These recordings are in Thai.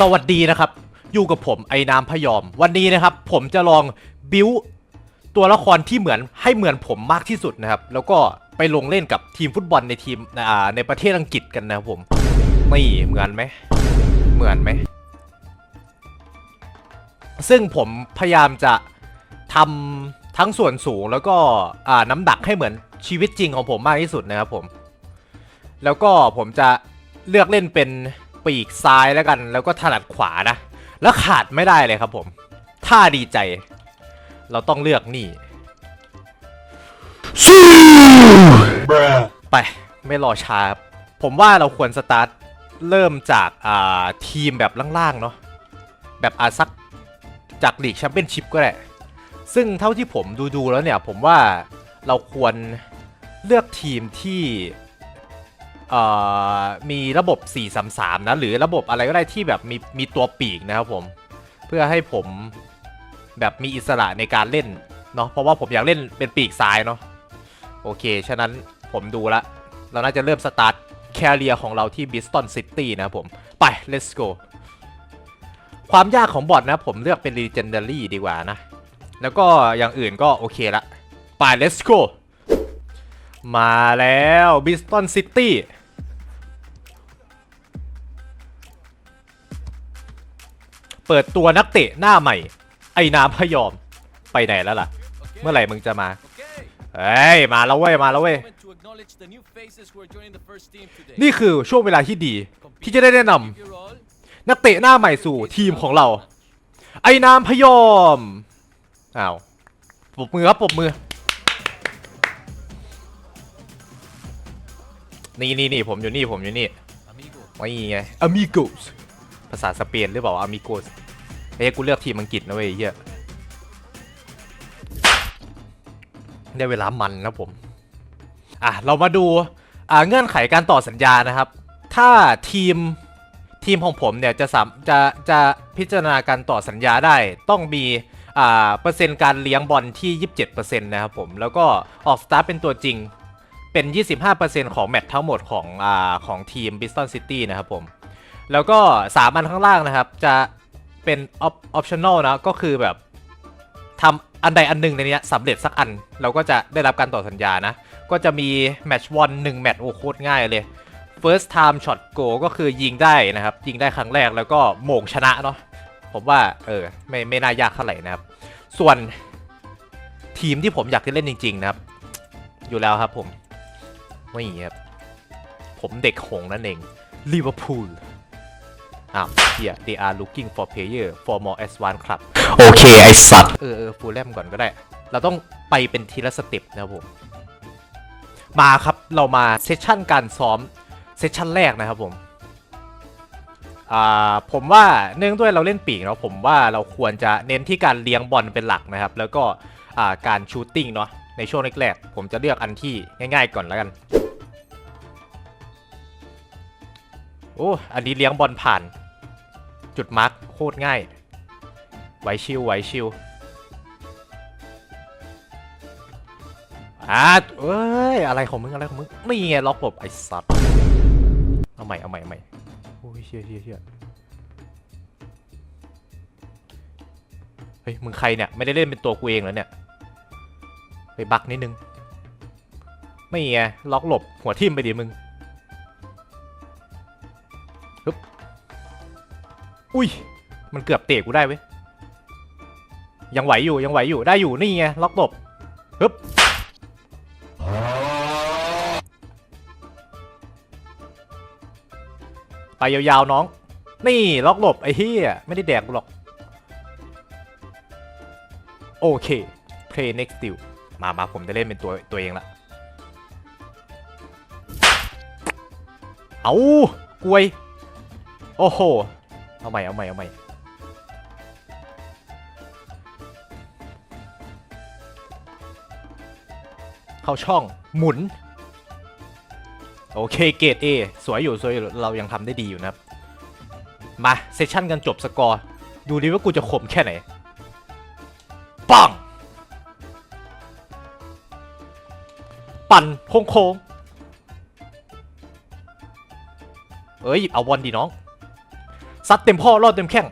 สวัสดีนะครับ อยู่กับผมไอ้น้ำพยอม วันนี้นะครับ ผมจะลองบิวตัวละครที่เหมือนให้เหมือนผมมากที่สุดนะครับ แล้วก็ไปลงเล่นกับทีมฟุตบอลในทีมในประเทศอังกฤษกันนะครับผมไม่เหมือนไหมเหมือนไหมซึ่งผมพยายามจะทำทั้งส่วนสูงแล้วก็น้ำหนักให้เหมือนชีวิตจริงของผมมากที่สุดนะครับผม แล้วก็ผมจะเลือกเล่นเป็น ปีกซ้ายแล้วกัน แล้วก็ถนัดขวานะ แล้วขาดไม่ได้เลยครับผมถ้าดีใจ เราต้องเลือกนี่ไปไม่รอช้าครับผมว่าเราควรสตาร์ทเริ่มจากอ่าทีมแบบล่างๆเนาะแบบอาซักจากลีกแชมเปี้ยนชิพก็ได้ ซึ่งเท่าที่ผมดูๆแล้วเนี่ย ผมว่าเราควรเลือกทีมที่เอ่อ มีระบบ 433 นะ หรือระบบอะไรก็ได้ที่แบบมีมีตัวปีกนะครับผม เพื่อให้ผมแบบมีอิสระในการเล่นเนาะเพราะว่าผมอยากเล่นเป็นปีกซ้ายเนาะโอเค ฉะนั้นผมดูละ เราน่าจะเริ่มสตาร์ทแคเรียของเราที่บิสตันซิตี้นะครับผม ไป let's go ความยากของบอทนะผมเลือกเป็น Legendary ดีกว่านะ แล้วก็อย่างอื่นก็โอเคละ ไป let's go มาแล้วบิสตันซิตี้ เปิดตัวนักเตะหน้าใหม่ ไอ้น้ำพยอม ไปไหนแล้วล่ะ เมื่อไหร่มึงจะมา เฮ้ย มาแล้วเว้ย มาแล้วเว้ย นี่คือช่วงเวลาที่ดี ที่จะได้แนะนำนักเตะหน้าใหม่สู่ทีมของเรา ไอ้น้ำพยอม อ้าวปรบมือครับปรบมือ นี่นี่นี่ผมอยู่นี่ผมอยู่นี่ไม่ไง amigos ภาษาสเปนหรือเปล่า amigos เอ้ยกูเลือกทีมอังกฤษนะเว้ยเฮียได้เวลามันนะผม อะ เรามาดูอ่าเงื่อนไขการต่อสัญญานะครับ ถ้าทีมทีมของผมเนี่ยจะสามจะจะพิจารณาการต่อสัญญาได้ ต้องมีอ่าเปอร์เซ็นต์การเลี้ยงบอลที่ 27%นะครับผม แล้วก็ออกสตาร์เป็นตัวจริงเป็น 25%ของแมตช์ทั้งหมดของอ่าของทีม Bristol City นะครับผม แล้วก็3อันข้างล่างนะครับ จะเป็นออปชั่นอลนะก็คือแบบทำอันใดอันหนึ่งในนี้สำเร็จสักอัน เราก็จะได้รับการต่อสัญญานะ ก็จะมีแมตช์วอนหนึ่งแมตช์โอ้โคตรง่ายเลย first time shot go ก็คือยิงได้นะครับ ยิงได้ครั้งแรกแล้วก็โหม่งชนะเนาะผมว่าเออไม่ไม่น่ายากเท่าไหร่นะครับ ส่วนทีมที่ผมอยากจะเล่นจริง ๆ นะครับ อยู่แล้วครับผม ไม่ครับ ผมเด็กหงนั่นเองลิเวอร์พูล อ้าวเฮีย they are looking for player for more advanced club โอเค ไอสัตว์ เออเออฟูลแลมก่อนก็ได้ เราต้องไปเป็นทีละสเต็ปนะครับผม มาครับเรามาเซสชั่นการซ้อม เซสชั่นแรกนะครับผมอ่าผมว่าเนื่องด้วยเราเล่นปีกเนาะผมว่าเราควรจะเน้นที่การเลี้ยงบอลเป็นหลักนะครับ แล้วก็อ่าการชูตติ้งเนาะในช่วงแรกๆผมจะเลือกอันที่ง่ายๆก่อนแล้วกัน โอ้อันนี้เลี้ยงบอลผ่าน จุดมาร์คโคตรง่าย ไวชิวไวชิวอ่าเอ้ย อะไรของมึง อะไรของมึง นี่ไงล็อกบบไอ้สัตว์ เอาใหม่ เอาใหม่ เอาใหม่ โอ้ยเชี่ยเชี่ยเชี่ยเฮ้ย มึงใครเนี่ย ไม่ได้เล่นเป็นตัวกูเองแล้วเนี่ยไปบักนิดนึง ไม่ไงล็อกหลบหัวทิ่มไปดิมึง อุ้ย มันเกือบเตะกูได้เว้ย ยังไหวอยู่ยังไหวอยู่ได้อยู่นี่ไงล็อกหลบฮึบไปยาวๆน้อง นี่ล็อกหลบไอ้เฮียไม่ได้แดกกูหรอก โอเค play next deal มามาผมจะเล่นเป็นตัวตัวเองละเอากลวย โอ้โห เอาใหม่เอาใหม่เอาใหม่เข้าช่องหมุน โอเคเกรด A สวยอยู่สวยอยู่เรายังทำได้ดีอยู่นะครับมาเซสชั่นกันจบสกอร์ ดูดิว่ากูจะข่มแค่ไหนปังปั่นโค้งโค้งเอ้ย เอาบอลดีน้อง ซัดเต็มข้อรอดเต็มแข้ง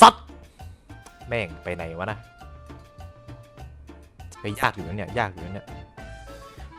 ซัด แม่งไปไหนวะนะไปยากอยู่นะเนี่ยยากอยู่นะเนี่ย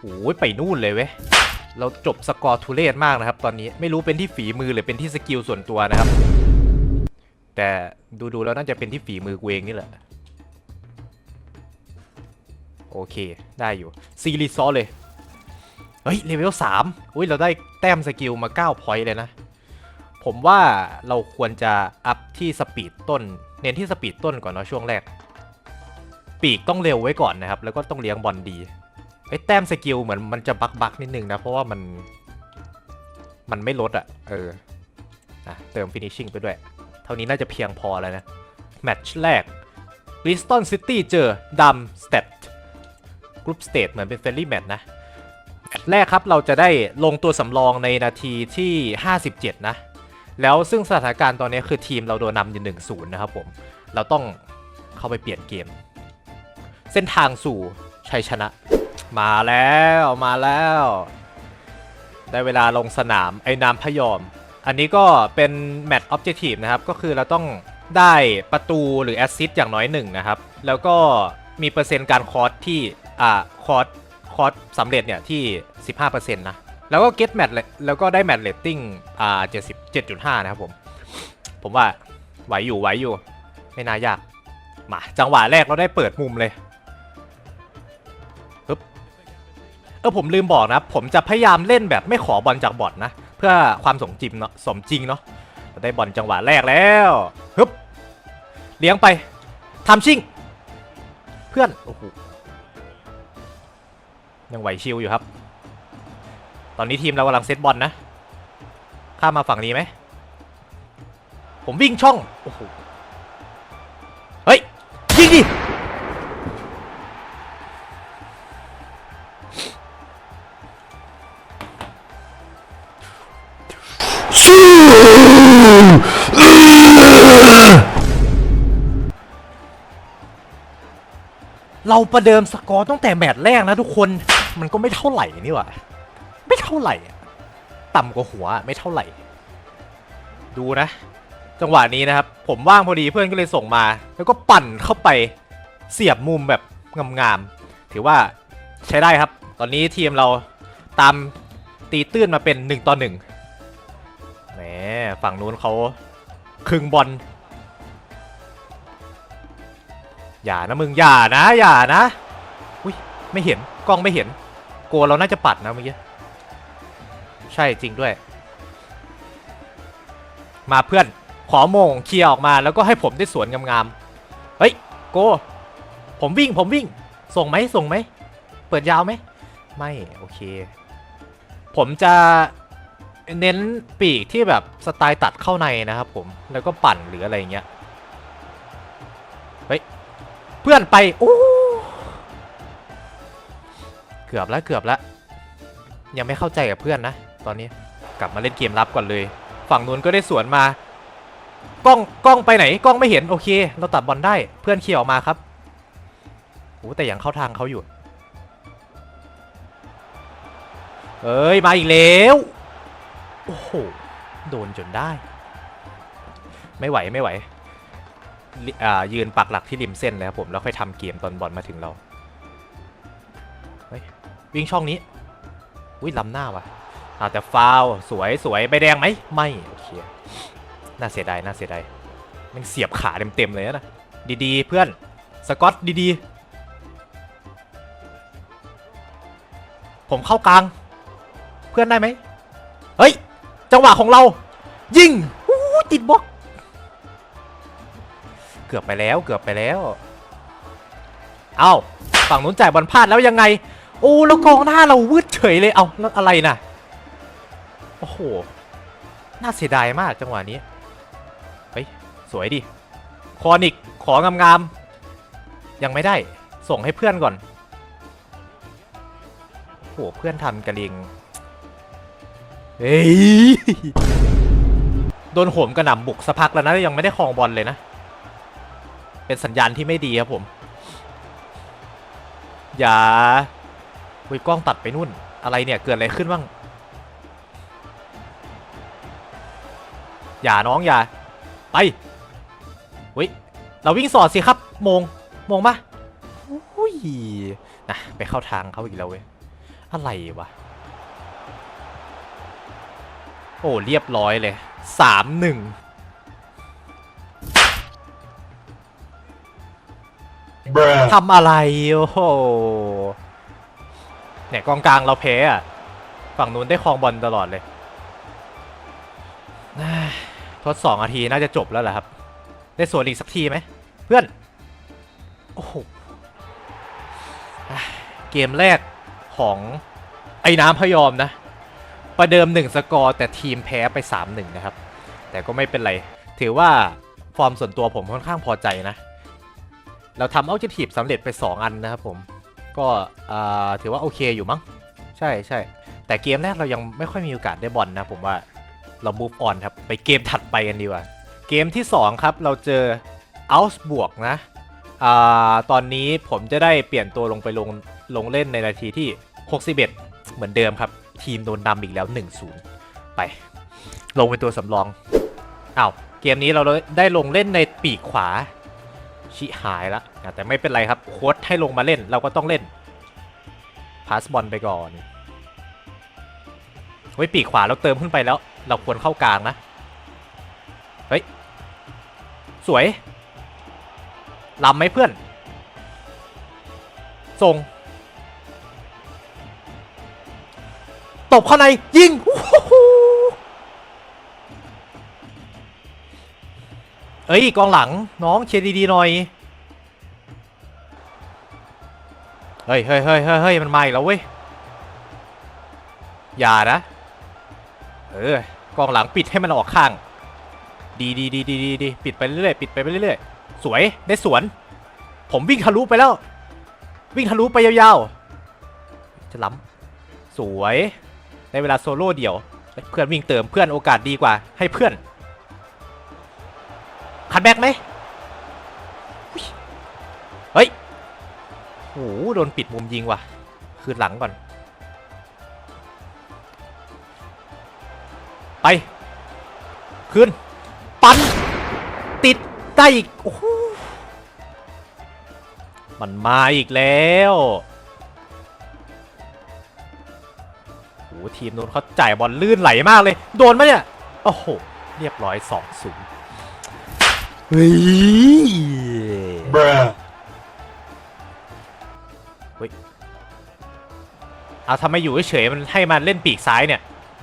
โอ้ยไปนู่นเลยเว้ยเราจบสกอร์ทุเรศมากนะครับ ตอนนี้ไม่รู้เป็นที่ฝีมือหรือเป็นที่สกิลส่วนตัวนะครับ แต่ดูๆแล้วน่าจะเป็นที่ฝีมือกูเองนี่แหละ โอเค ได้อยู่ซีรีส์ซอเลย เฮ้ยเลเวลสามอุ้ยเราได้แต้มสกิลมา 9 พอยต์เลยนะ ผมว่าเราควรจะอัพที่สปีดต้น เน้นที่สปีดต้นก่อนเนาะช่วงแรก ปีกต้องเร็วไว้ก่อนนะครับ แล้วก็ต้องเลี้ยงบอลดีไอ้แต้มสกิลเหมือนมันจะบักบักนิดนึงนะ เพราะว่ามัน มันไม่ลดอะ่ะเอออะเติมฟินิชชิ่งไปด้วย เท่านี้น่าจะเพียงพอแล้วนะ แมตช์แรก b r i s t o l City เจอดัมสเต t กรุ๊ปสเต e เหมือนเป็นเฟรนลี่แมตช์นะ แรกครับเราจะได้ลงตัวสำรองในนาทีที่ 57 นะ แล้วซึ่งสถานการณ์ตอนนี้คือทีมเราโดนนำอยู่1 0นะครับผม เราต้องเข้าไปเปลี่ยนเกม เส้นทางสู่ชัยชนะ มาแล้วมาแล้ว ได้เวลาลงสนามไอ้น้ำพยอม อันนี้ก็เป็นแมตช์ออบเจกตีฟนะครับ ก็คือเราต้องได้ประตูหรือแอสซิสต์อย่างน้อยหนึ่งนะครับ แล้วก็มีเปอร์เซ็นต์การคอร์สที่อ่าคอร์ส คอร์สสำเร็จเนี่ยที่ 15%นะ แล้วก็เก็ตแมตช์แล้วก็ได้แมตช์เรตติ้งอ่า77.5 นะครับผม ผมว่าไหวอยู่ไหวอยู่ ไม่น่ายาก มา จังหวะแรกเราได้เปิดมุมเลยฮึบเออผมลืมบอกนะ ผมจะพยายามเล่นแบบไม่ขอบอลจากบอทนะ เพื่อความสมจริงเนาะสมจริงเนาะเราได้บอลจังหวะแรกแล้วฮึบเลี้ยงไปทำชิ่ง เพื่อนโอ้โห ยังไหวชิวอยู่ครับ ตอนนี้ทีมเรากำลังเซตบอลนะ ข้ามมาฝั่งนี้ไหม ผมวิ่งช่อง โอ้โห เฮ้ย ยิงดิ เราประเดิมสกอร์ตั้งแต่แมตช์แรกนะทุกคนมันก็ไม่เท่าไหร่นี่หว่าไม่เท่าไหร่ต่ำกว่าหัวไม่เท่าไหร่ ดูนะ จังหวะนี้นะครับ ผมว่างพอดีเพื่อนก็เลยส่งมา แล้วก็ปั่นเข้าไปเสียบมุมแบบงามๆถือว่าใช้ได้ครับ ตอนนี้ทีมเราตามตีตื้นมาเป็น1ต่อ1แหมฝั่งนู้นเขาครึ่งบอล อย่านะมึงอย่านะอย่านะอุ้ยไม่เห็นกล้องไม่เห็นโกเราน่าจะปัดนะเมื่อกี้ใช่จริงด้วย มาเพื่อนขอโมงเคลียร์ออกมาแล้วก็ให้ผมได้สวนงามๆเฮ้ยโก ผมวิ่งผมวิ่ง ส่งไหมส่งไหมเปิดยาวไหมไม่โอเค ผมจะเน้นปีกที่แบบสไตล์ตัดเข้าในนะครับผมแล้วก็ปั่นหรืออะไรอย่างเงี้ย เพื่อนไปโอ้เกือบแล้วเกือบแล้ว ยังไม่เข้าใจกับเพื่อนนะ ตอนนี้กลับมาเล่นเกมรับก่อนเลย ฝั่งนู้นก็ได้สวนมากล้องกล้องไปไหนกล้องไม่เห็นโอเค เราตัดบอลได้เพื่อนเคลียออกมาครับโอ้แต่ยังเข้าทางเขาอยู่ เอ้ยมาอีกแล้วโอ้โหโดนจนได้ ไม่ไหวไม่ไหว ยืนปักหลักที่ริมเส้นเลยครับผมแล้วค่อยทำเกมตอนบอลมาถึงเราเวิ่งช่องนี้อุ้ยล้ำหน้าว่ะอาแต่ฟาวสวยสวยใบแดงไหมไม่โอเคน่าเสียดายน่าเสียดายมันเสียบขาเต็มๆเลยนะดีๆ เพื่อนสกอตดีๆ ผมเข้ากลาง เพื่อนได้ไหมเฮ้ย จังหวะของเรา ยิงอู้หูติดบล็อก เกือบไปแล้วเกือบไปแล้ว เอาฝั่งนู้นจ่ายบอลพลาดแล้วยังไง โอ้แล้วกองหน้าเราวืดเฉยเลยเอาแล้วอะไรนะโอ้โหน่าเสียดายมากจังหวะนี้เฮ้ยสวยดิคอนิกของามๆยังไม่ได้ส่งให้เพื่อนก่อนโอ้โหเพื่อนทำกระเลงเฮ้ยโดนโหมกระหน่ำบุกสักพักแล้วนะยังไม่ได้ครองบอลเลยนะ เป็นสัญญาณที่ไม่ดีครับผม อย่าวิกล้องตัดไปนู่น อะไรเนี่ย เกิดอะไรขึ้นบ้าง อย่าน้องอย่า ไปเฮ้ยเราวิ่งสอดสิครับ มง มงปะอุ้ยนะไปเข้าทางเขาอีกแล้วเว้ย อะไรวะ โอ้ เรียบร้อยเลยสามหนึ่ง ทำอะไร โอ้โห เนี่ยกองกลางเราแพ้อะฝั่งนู้นได้ครองบอลตลอดเลย ทดสองนาทีน่าจะจบแล้วแหละครับ ได้สวนอีกสักทีไหม เพื่อน โอ้โห เกมแรกของไอ้น้ำพยอมนะ ประเดิม1สกอร์แต่ทีมแพ้ไป 3-1 นะครับ แต่ก็ไม่เป็นไร ถือว่าฟอร์มส่วนตัวผมค่อนข้างพอใจนะ เราทำ o b j e c t i v e สำเร็จไป 2 อันนะครับผม ก็ถือว่าโอเคอยู่มั้ง ใช่ใช่ แต่เกมแรกเรายังไม่ค่อยมีโอกาสได้บอลนะผมว่าเรา move on ครับ ไปเกมถัดไปกันดีกว่า เกมที่ 2 ครับ เราเจอ o u t บวกนะอตอนนี้ผมจะได้เปลี่ยนตัวลงไปลงลงเล่นในนาทีที่ 61 เหมือนเดิมครับ ทีมโดนนำอีกแล้ว 1-0 ไป ลงเป็นตัวสำรองอ้าว เกมนี้เราได้ลงเล่นในปีกขวา ชิหายละอะแต่ไม่เป็นไรครับโค้ดให้ลงมาเล่นเราก็ต้องเล่นพาสบอลไปก่อนเฮ้ยปีกขวาเราเติมขึ้นไปแล้ว เราควรเข้ากลางนะ เฮ้ย สวยลำไหมเพื่อนส่งตบเข้าในยิงโอ้โห เอ้ยกองหลังน้องเชียร์ดีๆหน่อยเฮ้ยเฮ้ยเฮ้ยเฮ้ยเฮ้ยมันมาอีกแล้วเว้ย อย่านะ เออกองหลังปิดให้มันออกข้าง ดีดีดีดีดีปิดไปเรื่อยๆปิดไปเรื่อยๆ สวยได้สวน ผมวิ่งทะลุไปแล้ว วิ่งทะลุไปยาวๆ จะล้ำสวยได้เวลาโซโล่เดี่ยว เพื่อนวิ่งเติมเพื่อนโอกาสดีกว่าให้เพื่อน คัดแบ็กไหมเฮ้ยโอ้โหโดนปิดมุมยิงว่ะ คืนหลังก่อน ไป คืน ปัน ติดได้อีกโอ้โหมันมาอีกแล้วโอ้โหทีมนู้นเขาจ่ายบอลลื่นไหลมากเลย โดนไหมเนี่ย โอ้โห เรียบร้อยสองศูนย์ เฮ้ย Bruh. เอาทำไมอยู่เฉยๆมันให้มันเล่นปีกซ้ายเนี่ย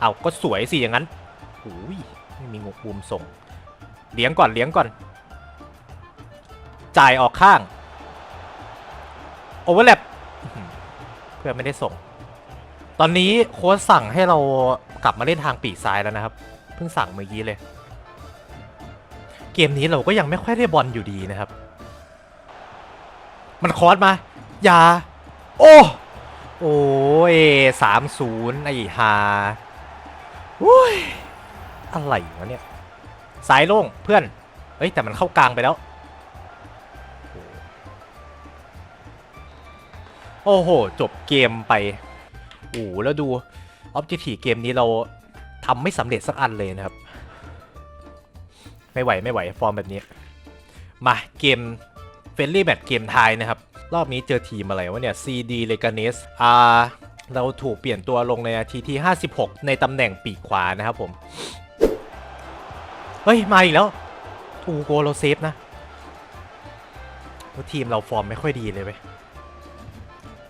เอาก็สวยสิอย่างนั้นโอ้ยไม่มีงกบูมส่ง เลี้ยงก่อนเลี้ยงก่อน จ่ายออกข้าง โอเวอร์แลปเพื่อนไม่ได้ส่ง ตอนนี้โค้ชสั่งให้เรากลับมาเล่นทางปีกซ้ายแล้วนะครับ เพิ่งสั่งเมื่อกี้เลย เกมนี้เราก็ยังไม่ค่อยได้บอลอยู่ดีนะครับ มันคอร์สมา อย่า โอ้ โอ้ยสามศูนย์ไอ้ฮาโอ้ย อะไรวะเนี่ย สายโล่งเพื่อนเอ้ย แต่มันเข้ากลางไปแล้ว โอ้โห จบเกมไป โอ้แล้วดูออบเจ t ทีเกมนี้เราทำไม่สำเร็จสักอันเลยนะครับ ไม่ไหวไม่ไหวฟอร์มแบบนี้ มาเกมเฟรนลี่แมตเกมไทยนะครับ รอบนี้เจอทีมอะไรวะเนี่ย CD l e g a n e s อ่าเราถูกเปลี่ยนตัวลงในนาทีที่ 56 ในตำแหน่งปีกขวานะครับผม เฮ้ย มาอีกแล้วถูกโกเราเซฟนะทีมเราฟอร์มไม่ค่อยดีเลยเว้ย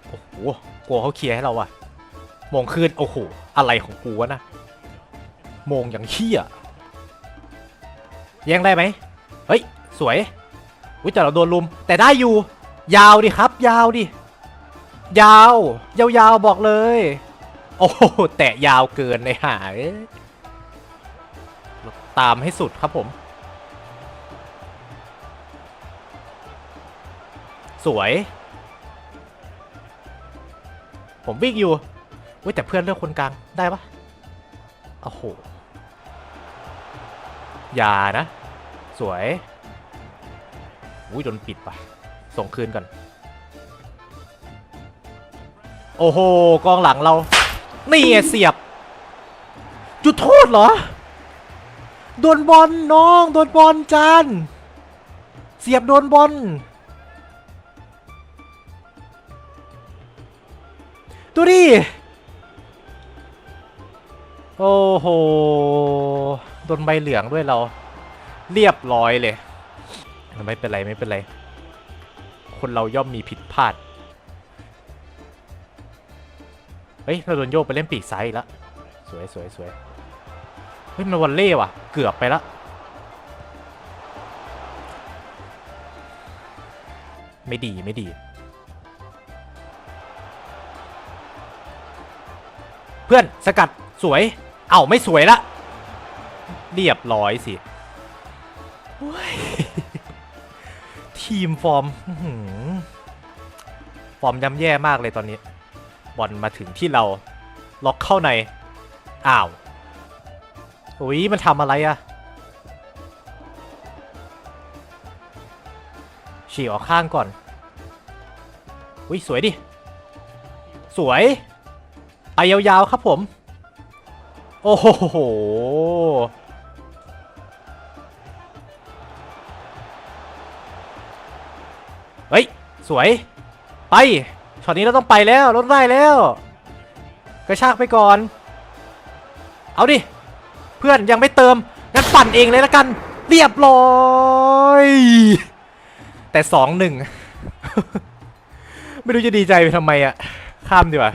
โอ้โหโกเขาเคลียร์ให้เราอะมองคืนโอ้โห อะไรของกูวะนะมองอย่างเขี้ย แย่งได้ไหมเฮ้ย สวยอุ้ยแต่เราโดนลุม แต่ได้อยู่ ยาวดิครับ ยาวดิ ยาว ยาวๆบอกเลย โอ้แตะยาวเกินเลยหายตามให้สุดครับผม สวย ผมวิ่งอยู่อุ้ยแต่เพื่อนเลือกคนกลาง ได้ปะโอ้โห อย่านะ สวยอุ้ยโดนปิดปะส่งคืนก่อน โอ้โหกองหลังเรา นี่เสียบ จุดโทษเหรอ โดนบอลน้อง โดนบอลจานเสียบโดนบอลดูดิ โอ้โห โดนใบเหลืองด้วยเราเรียบร้อยเลย ไม่เป็นไรไม่เป็นไร คนเราย่อมมีผิดพลาด เฮ้ยเราโดนโยกไปเล่นปีกซ้ายแล้วสวยสวยสวยเฮ้ยมันวอลเล่ว่ะ เกือบไปละไม่ดีไม่ดี เพื่อนสกัดสวย เอ้าไม่สวยละ เรียบร้อยสิโอ้ยทีมฟอร์มอื้อหือฟอร์มย่ำแย่มากเลยตอนนี้ บอลมาถึงที่เรา ล็อกเข้าใน อ้าวอุ้ยมันทำอะไรอะฉีกออกข้างก่อน อุ้ยสวยดิ สวย ไปยาวๆครับผม โอ้โห สวย ไปช็อตนี้เราต้องไปแล้วรถได้แล้ว กระชากไปก่อน เอาดิ เพื่อนยังไม่เติมงั้นปั่นเองเลยละกัน เรียบร้อยแต่สองหนึ่งไม่รู้จะดีใจไปทำไมอะข้ามดีกว่า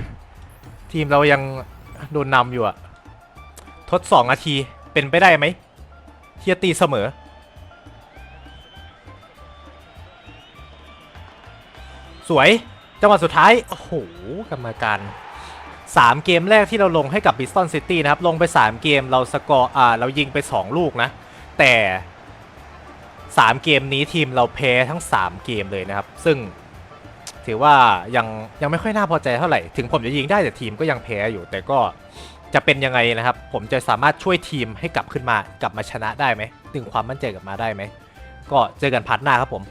ทีมเรายังโดนนำอยู่อะทดสองนาทีเป็นไปได้ไหมที่จะตีเสมอ สวยจังหวะสุดท้าย โอ้โห กรรมการ 3 เกมแรกที่เราลงให้กับบิสตันซิตี้นะครับ ลงไป 3 เกมเราสกอร์อ่าเรายิงไป 2 ลูกนะ แต่ 3 เกมนี้ทีมเราแพ้ทั้ง 3 เกมเลยนะครับ ซึ่งถือว่ายังยังไม่ค่อยน่าพอใจเท่าไหร่ ถึงผมจะยิงได้แต่ทีมก็ยังแพ้อยู่ แต่ก็จะเป็นยังไงนะครับ ผมจะสามารถช่วยทีมให้กลับขึ้นมากลับมาชนะได้ไหมดึงความมั่นใจกลับมาได้ไหมก็เจอกันพาร์ทหน้าครับผม